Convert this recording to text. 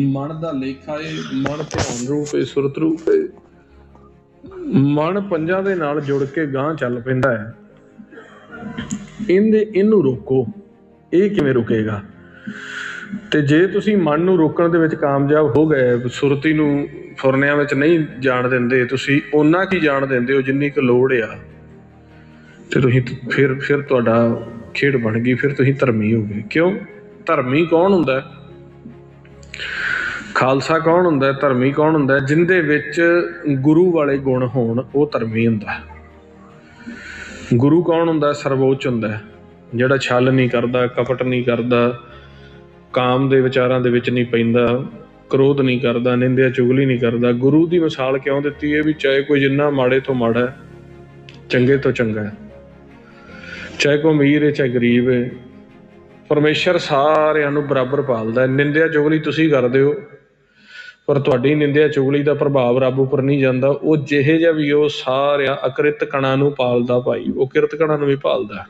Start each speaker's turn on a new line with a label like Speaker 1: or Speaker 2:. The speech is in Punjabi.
Speaker 1: ਮਨ ਦਾ ਲੇਖਾ ਏ, ਮਨ ਧਿਆਨ ਰੂਪ ਏ, ਸੁਰਤ ਰੂਪ ਏ। ਮਨ ਪੰਜਾਂ ਦੇ ਨਾਲ ਜੁੜ ਕੇ ਗਾਂਹ ਚੱਲ ਪੈਂਦਾ ਹੈ। ਇਹਦੇ, ਇਹਨੂੰ ਰੋਕੋ। ਇਹ ਕਿਵੇਂ ਰੁਕੇਗਾ? ਤੇ ਜੇ ਤੁਸੀਂ ਮਨ ਨੂੰ ਰੋਕਣ ਦੇ ਵਿੱਚ ਕਾਮਯਾਬ ਹੋ ਗਏ, ਸੁਰਤੀ ਨੂੰ ਫੁਰਨਿਆਂ ਵਿੱਚ ਨਹੀਂ ਜਾਣ ਦਿੰਦੇ, ਤੁਸੀਂ ਓਨਾ ਕੀ ਜਾਣ ਦਿੰਦੇ ਹੋ ਜਿੰਨੀ ਕੁ ਲੋੜ ਆ। ਤੇ ਤੁਸੀਂ ਫਿਰ ਫਿਰ ਤੁਹਾਡਾ ਖੇਡ ਬਣ ਗਈ, ਫਿਰ ਤੁਸੀਂ ਧਰਮੀ ਹੋ ਗਏ। ਕਿਉਂ? ਧਰਮੀ ਕੌਣ ਹੁੰਦਾ? ਹੈ? ਖਾਲਸਾ ਕੌਣ ਹੁੰਦਾ ਧਰਮੀ ਕੌਣ ਹੁੰਦਾ ਹੈ? ਜਿੰਦੇ ਵਿੱਚ ਗੁਰੂ ਵਾਲੇ ਗੁਣ ਹੋਣ, ਉਹ ਧਰਮੀ ਹੁੰਦਾ ਹੈ। ਗੁਰੂ ਕੌਣ ਹੁੰਦਾ ਹੈ? ਹੁੰਦਾ ਜਿਹੜਾ ਛਲ ਨਹੀਂ ਕਰਦਾ, ਕਪਟ ਨਹੀਂ ਕਰਦਾ, ਕਾਮ ਦੇ ਵਿਚਾਰਾਂ ਦੇ ਵਿੱਚ ਨਹੀਂ ਪੈਂਦਾ, ਕ੍ਰੋਧ ਨਹੀਂ ਕਰਦਾ, ਨਿੰਦਿਆ ਚੁਗਲੀ ਨਹੀਂ ਕਰਦਾ, ਗੁਰੂ ਦੀ ਮਿਸਾਲ ਕਿਉਂ ਦਿੱਤੀ ਹੈ ਵੀ ਚਾਹੇ ਕੋਈ ਜਿੰਨਾ ਮਾੜੇ ਤੋਂ ਮਾੜਾ ਹੈ, ਚੰਗੇ ਤੋਂ ਚੰਗਾ ਹੈ ਚਾਹੇ ਕੋਈ ਅਮੀਰ ਹੈ, ਚਾਹੇ ਗਰੀਬ ਹੈ, ਪਰਮੇਸ਼ਰ ਸਾਰਿਆਂ ਨੂੰ ਬਰਾਬਰ ਪਾਲਦਾ ਹੈ ਨਿੰਦਿਆ ਚੁਗਲੀ ਤੁਸੀਂ ਕਰਦੇ ਹੋ ਪਰ ਤੁਹਾਡੀ ਨਿੰਦਿਆ ਚੁਗਲੀ ਦਾ ਪ੍ਰਭਾਵ ਰੱਬ ਉੱਪਰ ਨਹੀਂ ਜਾਂਦਾ। ਉਹ ਜਿਹੇ ਜਿਹਾ ਵੀ ਉਹ ਸਾਰਿਆਂ ਅਕ੍ਰਿਤ ਕਣਾਂ ਨੂੰ ਪਾਲਦਾ ਭਾਈ। ਉਹ ਕਿਰਤ ਕਣਾਂ ਨੂੰ ਵੀ ਪਾਲਦਾ।